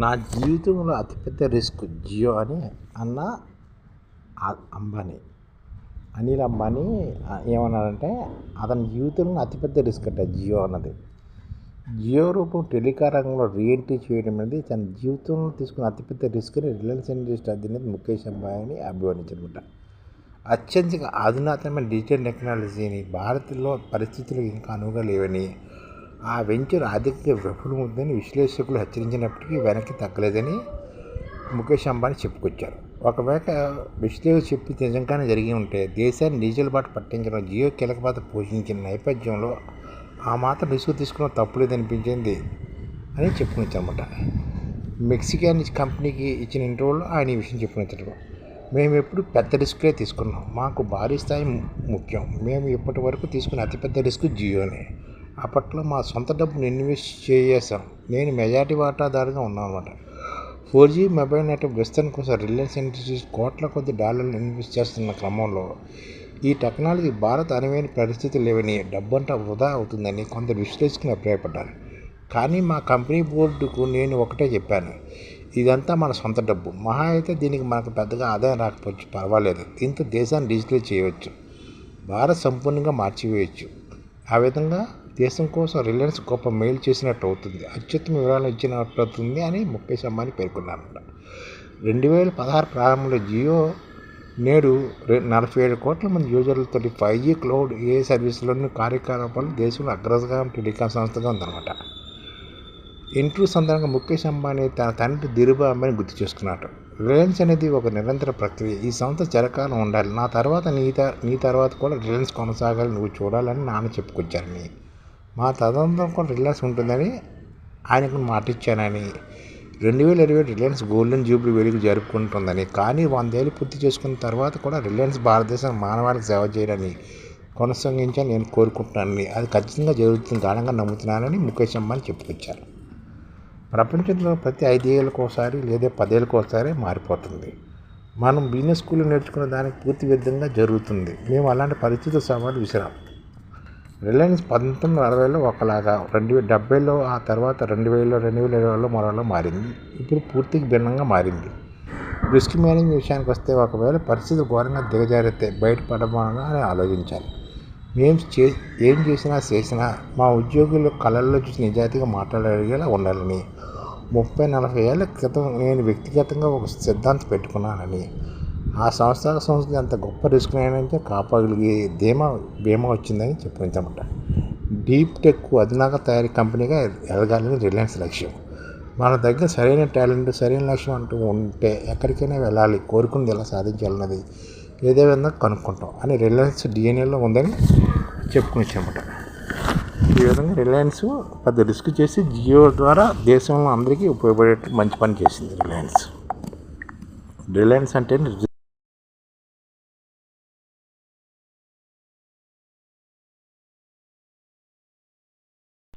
నా జీవితంలో అతిపెద్ద రిస్క్ జియో అని అన్న అంబానీ. అనిల్ అంబానీ ఏమన్నాడంటే అతని జీవితంలో అతిపెద్ద రిస్క్ అంట జియో అన్నది. జియో రూపం టెలికారంగంలో రీఎంట్రీ చేయడం అనేది తన జీవితంలో తీసుకున్న అతిపెద్ద రిస్క్ని రిలయన్స్ ఇండస్ట్రీ అధినేత ముఖేష్ అంబానీ అభివర్ణించనమాట అత్యంత అధునాతనమైన డిజిటల్ టెక్నాలజీని భారత్లో పరిస్థితులు ఇంకా అనువుగా లేవని ఆ వెంచర్ ఆర్థికంగా విఫలమవుతుందని విశ్లేషకులు హెచ్చరించినప్పటికీ వెనక్కి తగ్గలేదని ముఖేష్ అంబానీ చెప్పుకొచ్చారు. ఒకవేళ విశ్లేషకులు చెప్పి నిజంగానే జరిగి ఉంటే దేశాన్ని డీజిల్ బాట పట్టించడం జియో కీలక పాత్ర పోషించిన నేపథ్యంలో ఆ మాత్రం రిస్క్ తీసుకున్న తప్పులేదనిపించింది అని చెప్పుకొచ్చారన్నమాట. మెక్సికన్ కంపెనీకి ఇచ్చిన ఇంటర్వ్యూలో ఆయన ఈ విషయం చెప్పుకొచ్చారు. మేము ఎప్పుడు పెద్ద రిస్క్లే తీసుకున్నాం. మాకు భారీ స్థాయి ముఖ్యం. మేము ఇప్పటి వరకు తీసుకున్న అతిపెద్ద రిస్క్ జియోనే. అప్పట్లో మా సొంత డబ్బును ఇన్వెస్ట్ చేసాం నేను మెజార్టీ వాటాదారుగా ఉన్నామన్నమాట అనమాట ఫోర్ జీ మొబైల్ నెట్వర్క్ విస్తరణ కోసం రిలయన్స్ ఇండస్ట్రీస్ కోట్ల కొద్ది డాలర్లు ఇన్వెస్ట్ చేస్తున్న క్రమంలో ఈ టెక్నాలజీ భారత్ అనువైన పరిస్థితి లేవని డబ్బంతా వృధా అవుతుందని కొందరు విశ్లేషకులు అభిప్రాయపడ్డారు. కానీ మా కంపెనీ బోర్డుకు నేను ఒకటే చెప్పాను. ఇదంతా మన సొంత డబ్బు. మహా అయితే దీనికి మనకు పెద్దగా ఆదాయం రాకపోవచ్చు. పర్వాలేదు. దీంతో దేశాన్ని డిజిటల్ చేయవచ్చు. భారత్ సంపూర్ణంగా మార్చివేయచ్చు. ఆ విధంగా దేశం కోసం రిలయన్స్ గొప్ప మెయిల్ చేసినట్టు అవుతుంది. అత్యుత్తమ వివరాలు ఇచ్చినట్టు అవుతుంది అని ముఖేష్ అంబానీ పేర్కొన్నారన్నమాట రెండు వేల పదహారు ప్రారంభంలో జియో నేడు నలభై ఏడు కోట్ల మంది యూజర్లతో ఫైవ్ జీ క్లౌడ్ ఏ సర్వీసులను కార్యకలాపాలు దేశంలో అగ్రజగా టెలికాం సంస్థగా ఉందన్నమాట. ఇంటర్వ్యూ సందర్భంగా ముఖేష్ అంబానీ తన తండ్రి దిరుబా అంబానీ గుర్తు చేసుకున్నాడు. రిలయన్స్ అనేది ఒక నిరంతర ప్రక్రియ. ఈ సంస్థ చిరకాలం ఉండాలి. నా తర్వాత నీ నీ తర్వాత కూడా రిలయన్స్ కొనసాగాలి నువ్వు చూడాలని నాన్న చెప్పుకొచ్చారని మా తదనంతరం కూడా రిలయన్స్ ఉంటుందని ఆయనకు మాట ఇచ్చానని. రెండు వేల ఇరవై రిలయన్స్ గోల్డెన్ జూబ్లీ వెలుగు జరుపుకుంటుందని. కానీ వందేళ్ళు పూర్తి చేసుకున్న తర్వాత కూడా రిలయన్స్ భారతదేశం మానవాళికి సేవ చేయాలని కొనసాగించాలని నేను కోరుకుంటున్నానని అది ఖచ్చితంగా జరుగుతుంది గాఢంగా నమ్ముతున్నానని ముఖేష్ అంబానీ చెప్పుకొచ్చారు. ప్రపంచంలో ప్రతి ఐదేళ్ళకి ఒకసారి లేదా పదేళ్ళకి ఒకసారి మారిపోతుంది. మనం బిజినెస్ స్కూల్లో నేర్చుకున్న దానికి పూర్తి విధంగా జరుగుతుంది. మేము అలాంటి పరిస్థితుల సవాలు విసిరాం. రిలయన్స్ పంతొమ్మిది వందల అరవైలో ఒకలాగా రెండు వేల డెబ్బైలో ఆ తర్వాత రెండు వేల రెండు వేల ఇరవైలో మరోలో మారింది. ఇప్పుడు పూర్తిగా భిన్నంగా మారింది. రిస్క్ మేనేజ్మెంట్ విషయానికి వస్తే ఒకవేళ పరిస్థితి ఘోరంగా దిగజారితే బయటపడమని అని ఆలోచించాలి. మేము చే ఏం చేసినా చేసినా మా ఉద్యోగులు కళల్లో చూసి నిజాయితీగా మాట్లాడేలా ఉండాలని ముప్పై నలభై ఏళ్ళ క్రితం నేను వ్యక్తిగతంగా ఒక సిద్ధాంతం పెట్టుకున్నానని ఆ సంస్థ సంస్థకి అంత గొప్ప రిస్క్ అయినంటే కాపాడగలిగే ధీమా బీమా వచ్చిందని చెప్పించమంట డీప్ టెక్ అధునాక తయారీ కంపెనీగా ఎదగాలని రిలయన్స్ లక్ష్యం. మన దగ్గర సరైన టాలెంట్ సరైన లక్ష్యం అంటూ ఉంటే ఎక్కడికైనా వెళ్ళాలి కోరుకుంది ఎలా సాధించాలన్నది ఏదే విధంగా కనుక్కుంటాం అని రిలయన్స్ డిఎన్ఏలో ఉందని చెప్పుకునిచ్చామట ఈ విధంగా రిలయన్స్ పెద్ద రిస్క్ చేసి జియో ద్వారా దేశంలో అందరికీ ఉపయోగపడేట్టు మంచి పని చేసింది రిలయన్స్. రిలయన్స్ అంటే